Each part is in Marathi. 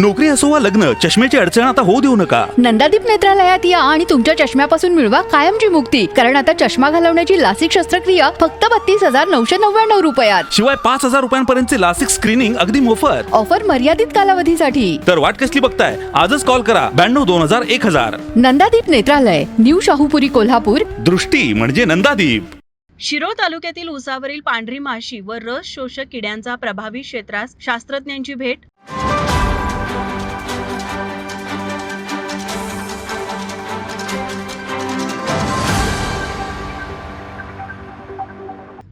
नोकरी असो वा लग्न चष्म्याची अडचण आता होऊ देऊ नका. नंदादीप नेत्रालयात या आणि तुमच्या चष्म्यापासून मिळवा कायमची मुक्ती. कारण आता चष्मा घालवण्याची लासिक शस्त्रक्रिया फक्त बत्तीस हजार नऊशे नव्याण्णव रुपयात. शिवाय पाच हजार रुपयांपर्यंतचे लासिक स्क्रीनिंग अगदी मोफत. ऑफर मर्यादित कालावधीसाठी. तर वाट कसली बघताय? आजच कॉल करा. ब्याण्णव दोन हजार एक हजार. नंदादीप नेत्रालय न्यू शाहूपुरी कोल्हापूर. दृष्टी म्हणजे नंदादीप. शिरोळ तालुक्यातील उसावरील पांढरी माशी व रस शोषक किड्यांचा प्रभावित क्षेत्रास शास्त्रज्ञांची भेट.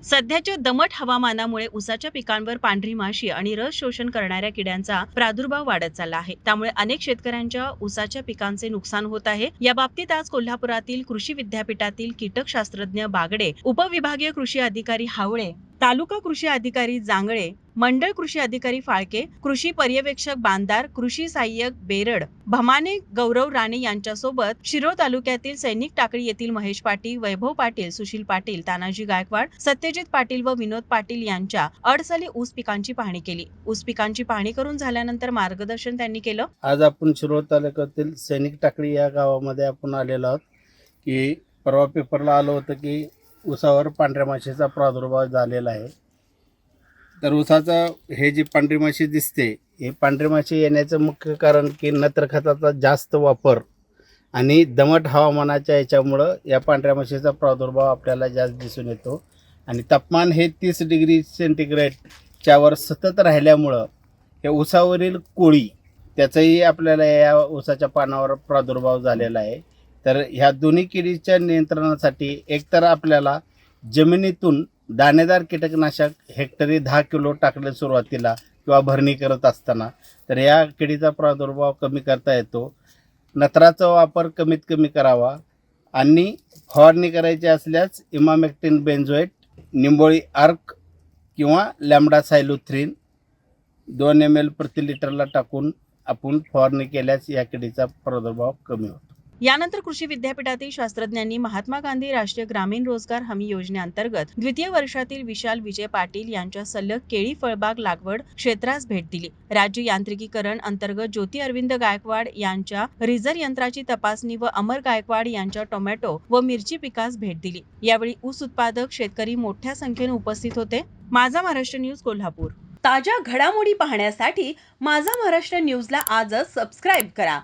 सध्याच्या दमट हवामानामुळे उसाच्या पिकांवर पांढरी माशी आणि रस शोषण करणाऱ्या किड्यांचा प्रादुर्भाव वाढत चालला आहे. त्यामुळे अनेक शेतकऱ्यांच्या उसाच्या पिकांचे नुकसान होत आहे. या बाबतीत आज कोल्हापुरातील कृषी विद्यापीठातील कीटकशास्त्रज्ञ बागडे उपविभागीय कृषी अधिकारी हावळे तालुका कृषी अधिकारी जांगळे मंडळ कृषी अधिकारी फाळके कृषी पर्यवेक्षक बांधार कृषी सहाय्यक बेरड भमाने गौरव राणे यांच्यासोबत शिरो तालुक्यातील सैनिक टाकळी येथील महेश पाटील वैभव पाटील सुशील पाटील तानाजी गायकवाड सत्यजित पाटील व विनोद पाटील यांच्या अडसली ऊस पिकांची पाहणी केली. ऊस पिकांची पाहणी करून झाल्यानंतर मार्गदर्शन त्यांनी केलं. आज आपण शिरो तालुक्यातील सैनिक टाकळी या गावामध्ये आपण आलेलो आहोत. की परवा पेपरला आलो होतं की उसावर पांढऱ्या माशीचा प्रादुर्भाव झालेला आहे. तर उसाचं हे जी पांढरी माशी दिसते हे पांढरी माशी येण्याचं मुख्य कारण की नत्र खताचा जास्त वापर आणि दमट हवामानाच्या याच्यामुळं या पांढऱ्या माशीचा प्रादुर्भाव आपल्याला जास्त दिसून येतो. आणि तापमान हे तीस डिग्री सेंटीग्रेडच्या वर सतत राहिल्यामुळं हे उसावरील कोळी त्याचाही आपल्याला या ऊसाच्या पानावर प्रादुर्भाव झालेला आहे. तर ह्या दोन्ही किडीच्या नियंत्रणासाठी एकतर आपल्याला जमिनीतून दाणेदार कीटकनाशक हेक्टरी दहा किलो टाकले सुरुवातीला किंवा भरणी करत असताना तर या किडीचा प्रादुर्भाव कमी करता येतो. नत्राचा वापर कमीत कमी करावा आणि फवारणी करायची असल्यास इमामेक्टिन बेन्झोएट निंबोळी आर्क किंवा लॅमडा सायलोथ्रीन दोन एम एल प्रति लिटरला टाकून आपण फवारणी केल्यास या किडीचा प्रादुर्भाव कमी होतो. यानंतर कृषी विद्यापीठातील शास्त्रज्ञांनी महात्मा गांधी राष्ट्रीय ग्रामीण रोजगार हमी योजनेअंतर्गत द्वितीय वर्षातील विशाल विजय पाटील यांच्या सल्लग केळी फळबाग लागवड क्षेत्रास भेट दिली. राज्य यांत्रिकीकरण अंतर्गत ज्योती अरविंद गायकवाड यांच्या रिझर यंत्राची तपासणी व अमर गायकवाड यांच्या टोमॅटो व मिरची पिकास भेट दिली. यावेळी ऊस उत्पादक शेतकरी मोठ्या संख्येने उपस्थित होते. माझा महाराष्ट्र न्यूज कोल्हापूर. ताज्या घडामोडी पाहण्यासाठी माझा महाराष्ट्र न्यूजला आजच सबस्क्राईब करा.